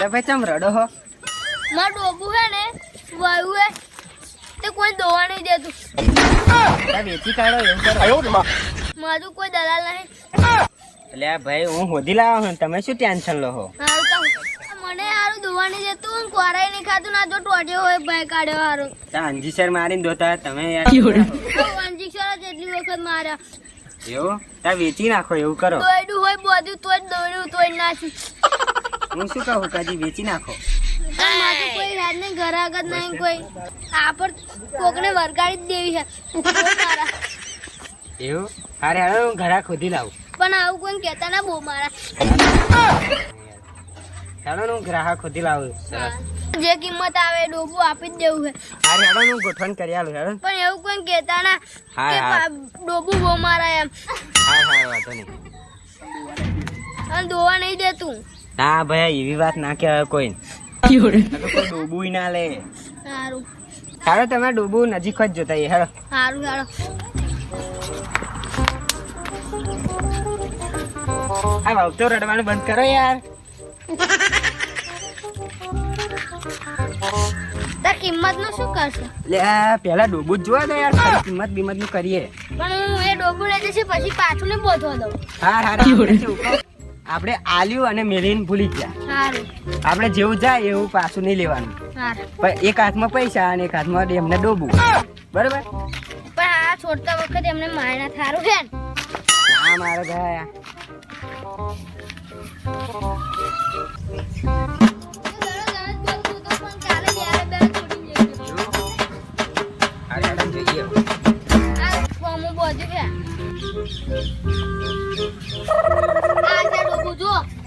લે ભાઈ ચમ રડો હો. માર ડોબુ હે ને વાયુ હે તે કોઈ દોવા નહીં દેતું. આ વેચી કાઢો એવું કરો. મારું કોઈ દલાલ નહીં. એટલે આ ભાઈ હું હોધી લાવ્યો છું તમે શું ટેન્શન લો હો? મને હારું દોવા નહીં દેતું હું કોરાય નહીં ખાતું ના જો ટોટ્યો હોય ભાઈ કાઢ્યો હારું. અંજી સર મારીને દોતા તમે યાર અંજીક્ષર જેટલી વખત માર્યા. એવું? તા વેચી નાખો એવું કરો. દોડ્યું હોય બધું તો જ દોડ્યું તો જ નાખ્યું હું શું કહું કાજી વેચી નાખો. કોઈ યાદ નહીં ઘરાક જ નહીં કોઈ. આ પર કોકને વરગાડી જ દેવી છે. એવું? હારે હવે હું ઘરા ખોદી લાવું. પણ આવું કોઈ કહેતા ના બહુ મારા. હું ગ્રાહક ખોદી લાવું. સરસ. જે કિંમત આવે ડોબું આપી જ દેવું છે. અરે હેડો હું ગોઠવણ કરી આલું હેડો. પણ એવું કોઈ કહેતા ના હા, કે ડોબું બહુ મારા એમ. હા હા વાંધો નહીં. અને દોવા નહીં દેતું. ના ભાઈ એવી વાત ના કહેવાય કોઈ ડૂબું ના લે. સારું. હારો તમે ડૂબું નજીક જ જોતા એ હેડો. સારું સારું આ વાવતો રડવાનું બંધ કરો યાર. કિંમતનું શું કરશે? લે પેલા ડૂબું જ જોવા દે યાર પછી કિંમત બિંમતનું કરીએ. પણ હું એ ડોબું લઈ જશે પછી પાછું ને બોધવા દઉં. હા હા આપણે આલ્યું અને મેલીન ભૂલી ગયા. આપણે જેવું જાય એવું પાછું નહીં લેવાનું. એક હાથમાં પૈસા અને એક હાથમાં એમને ડોબું. બરોબર? પણ આ છોડતા વખતે એમને માયના થારું છે હા મારો ગયા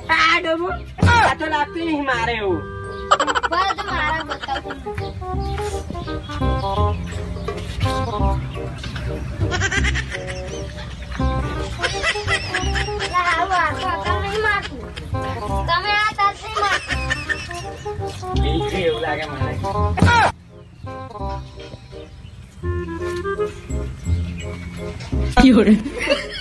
આ છે આ તો લાગતું નહીં મારે એવું. બસ મારા બતાવું. તમે આ તાર નહીં એવું લાગે મને. લા,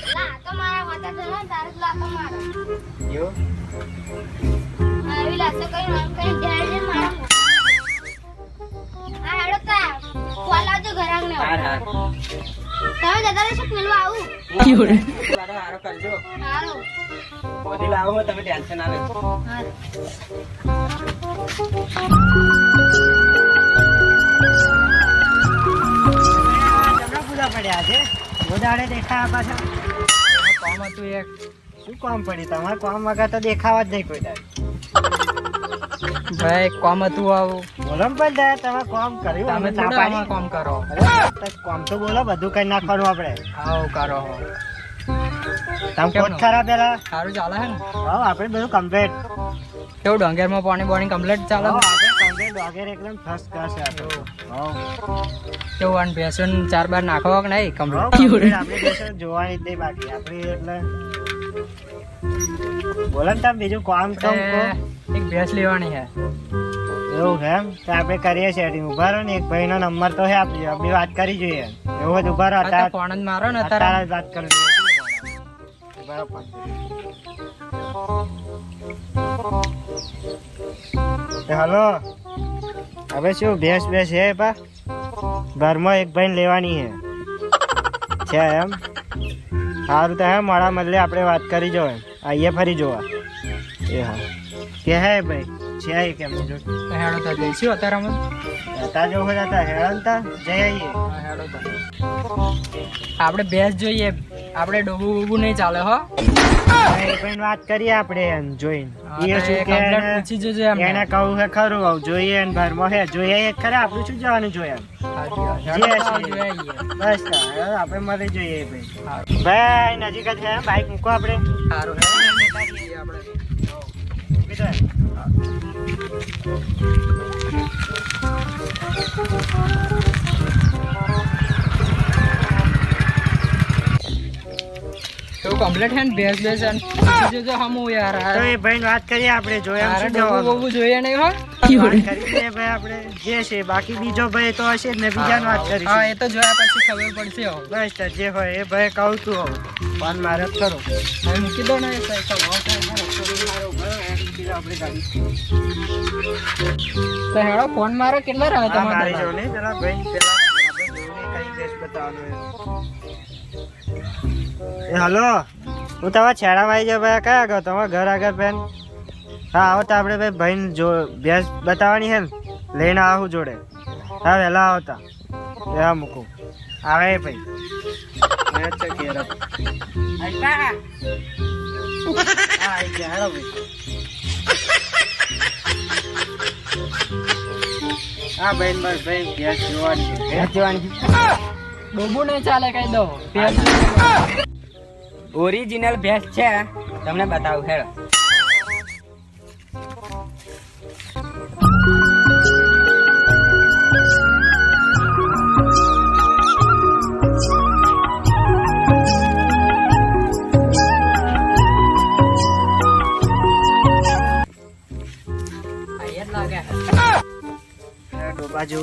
હાર હાર. તમે જતા રહેશો પેલું આવું? મારો હારો કરજો. સારું બધી લાવો તમે ટેન્શન આવે સારું પૂજા પડ્યા છે ગોદાડે દેખાવા પાછા. કોમ હતું એક. શું કોમ પડી તમારે કોમ વગર તો દેખાવા જ નહીં કોઈ દાડે. ભાઈ કોમ હતું આવું. બોલો પણ દાદા તમે કોમ કર્યું તમે ના પાડી કોમ કરો. કોમ તો બોલો બધું કઈ નાખવાનું આપણે. હાઉ કરો. તમે કોટ? ખરા પેલા? સારું ચાલે છે ને? હા આપણે બધું કમ્પ્લીટ કેવું ડોંગેરમાં પાણી બોણી કમ્પ્લીટ ચાલે વગેરે એકદમ ફર્સ્ટ ક્લાસ છે આપણે કેવું આને બેસન ચાર બાર નાખવા કે નહીં કમ્પ્લીટ આપણે જોવાની જ નહીં બાકી. આપણે એટલે બોલો ને તમે બીજું કામ કામ. એક ભેંસ લેવાની છે. એવું છે એમ? તો આપણે કરીએ સેટિંગ ઊભા રહો ને એક ભાઈનો નંબર તો છે આપણી. આપણે વાત કરી જોઈએ. એવું જ ઊભા રહો અત્યારે ફોન જ મારો ને અત્યારે વાત કરી હલો. હવે શું ભેંસ ભેંસ છે પા? ઘરમાં એક ભાઈ લેવાની હે છે એમ? સારું તો હે મળા મતલે આપણે વાત કરી જો આઈએ ફરી જોવા. એ હા. કે હે ભાઈ? છે એ કેમ? જો. હેડો તો જઈશું અત્યારે અમે. હતા જો હોય હતા હેરાન તા. જઈ આવીએ હા, હેડો તો. આપણે ભેંસ જોઈએ આપણે ડોબું બોબું નહીં ચાલે હો. ભાઈ વાત કરીએ આપણે એમ જોઈને. એ શું કે પૂછી જોજો એમ એને કહું કે ખરું આવું જોઈએ ને ઘરમાં હે જોઈએ એ ખરા આપણું શું જવાનું જોઈએ આવીએ. બસ આપણે મળી જોઈએ ભાઈ. ભાઈ નજીક જ છે બાઈક મૂકો આપણે. સારું હે. આપણે તો કમ્પ્લીટ હે ને ભેંસ ભેંસ અને જો હમું યાર તો એ ભાઈ વાત કરીએ આપણે જોયા શું જવાનું? જોઈએ નહીં હો. કરી ભાઈ આપણે જે છે બાકી બીજો ભાઈ તો હશે ને બીજાની વાત હા કરીશું એ તો જોયા પછી ખબર પડશે હો. બસ જે હોય એ ભાઈ કહું તું હો. ફોન મારે કરો. હવે મૂકી દો ને આપણે ગાડી તો હેડો ફોન મારો કેટલા રહ્યો તમારે જો નહીં પેલા ભાઈ પેલા આપણે કઈ દેશ બતાવવાનો એ હલો. હું તમારા છેડામાં આવી જાય ભાઈ. કયા આગળ તમારા ઘર આગળ બેન. હા આવો તો આપણે ભાઈ ભાઈને જો ભેંસ બતાવવાની છે ને લઈને આવું જોડે. હા વહેલા આવતા હા મૂકું. આવે ભાઈ. હા ભાઈ બસ ભાઈ ભેંસ જોવાની ભેંસ જોવાની ડોબું નહીં ચાલે કઈ દો ઓરિજિનલ ભેંસ. છે. તમને બતાવું હેડો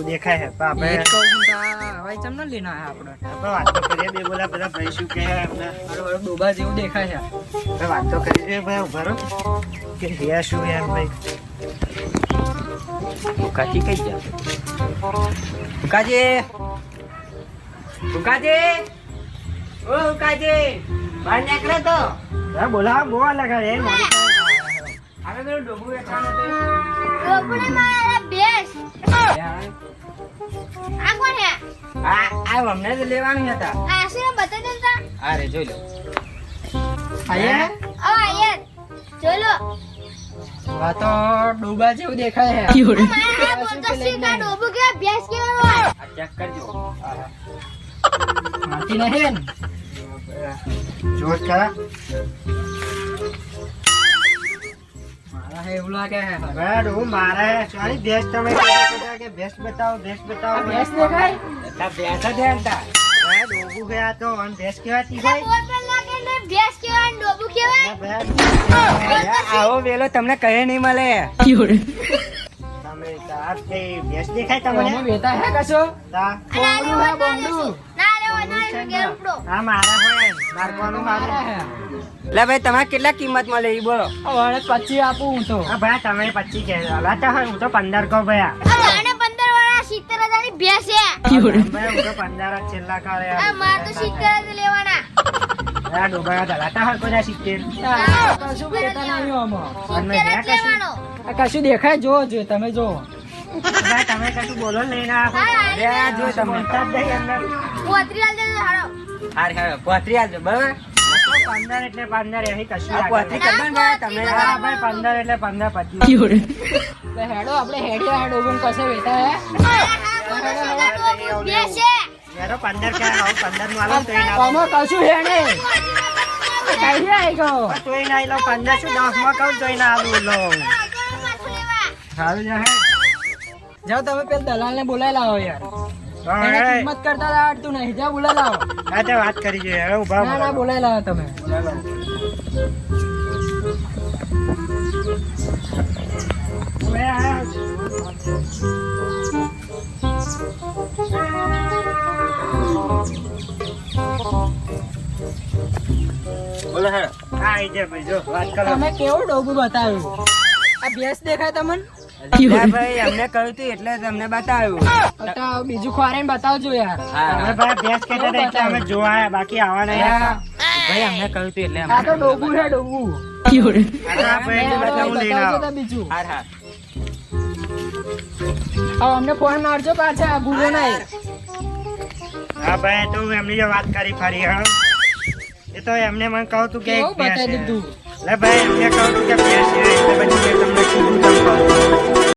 ડોબા દેખાય છે. તો આપણે એક છું તા હવે ચમ ન લઈને આયા આપણે આપણે વાત તો કરીએ બે બોલા પેલા ભાઈ શું કહે એમને. બરોબર ડોબા જેવું દેખાય છે. આપણે વાત તો કરી દઈએ ભાઈ ઉભરો કે હિયા શું યાર ભાઈ? કાકી કઈ જા કાજી કાજી ઓ કાજી બહાર નીકળે તો? હા બોલા બોવા લગા એ મારી પેલું ડોબું વેચવાનું હતું. ડોબુને મારા યાર, આ કોણ હે? આ આ અમને જ લેવાનું હતા. અરે જોઈ લો. આયા? ઓ આયર ચોલો આ તો ડોબા જેવું દેખાય છે મારા બોલતો શીખા ડોબુ કે ભેંસ કેવો હોય? આ ચેક કરજો માટી નહીં જોર એવું લાગે છે ભાઈ ડોબું મારે સોરી ભેંસ તમે કહેતા કે ભેંસ બતાવો ભેંસ બતાવો ભેંસ દેખાય એટલા ભેંસ જ હતા ભાઈ ડોબું ગયા તો અને ભેંસ કહેવાતી એટલે ભાઈ બોલ પર લાગે ને ભેંસ કેવાય ડોબુ કેવાય આવો વેલો તમને કહે નહીં મળે તમે આ કઈ ભેંસ દેખાય તમે તમને હે કશો તા હે, ના. ના આ મારા હોય મારવાનું મારા મારે લે ભાઈ તમારે કેટલા કિંમત મળે એ બોલો. હવે પચી આપું હું તો. ભાઈ તમે પચી કે હોય હું તો પંદર કહો ભયા પંદર સિત્તેર હજારની ભેંસ છે. ભાઈ પંદર છેલ્લા કરે માર તો સિત્તેર લેવાના. આ કશું મેં દેખાય? જો જો તમે જો તમે કશું બોલો નહીં આ જો તમે. પોતરી હારો હાર પોતરી આલજો બરાબર? પંદર એટલે પંદર એવી કશું પોતરી કરવાનું ભાઈ તમે હા ભાઈ પંદર એટલે પંદર પચીસ હેડો આપણે હેડિયા હેડો કશે હે. મેરો પંદર કે પંદરનું આલો તો ના આમાં કશું હે નહીં. કઈ આવી ગયો તોય ના લો પંદર શું દસમાં કહું તોય ના આલું લો સારું હે જાઓ તમે પેલા દલાલ ને બોલાવી લાવો યાર. હા, એને હે. કિંમત કરતા આવડતું નહીં. જાઓ બોલાવી લાવો હા તે વાત કરી જોઈએ. હવે ઊભા ના ના બોલાવી લાવો તમે. ચાલો હવે આ બોલો હેડો હા આઈ જાય ભાઈ જો વાત કરો. તમે કેવું ડોબું બતાવ્યું? આ ભેંસ દેખાય તમને? ભાઈ અમને કહ્યું તું એટલે તમને બતાવ્યું. બીજું ખોરાઈને બતાવજો યાર. હા. હવે ભાઈ ભેંસ કહેતા એટલે અમે જોવા બાકી આવા નહીં ભાઈ અમને કહ્યું તું એટલે આ તો ડોબું છે ડોબું હા ભાઈ હેડો, બતાવું લઈને બતાવજો આવો. તો બીજું. હાર હાર હવે અમને ફોન મારજો પાછા ભૂલો નહીં. હા. ભાઈ તો એમની વાત કરી ફરી હા. એ તો એમને મને કહું તું કે બતાવી દીધું? લે ભાઈ એમને કહું કે મેં તમને કહું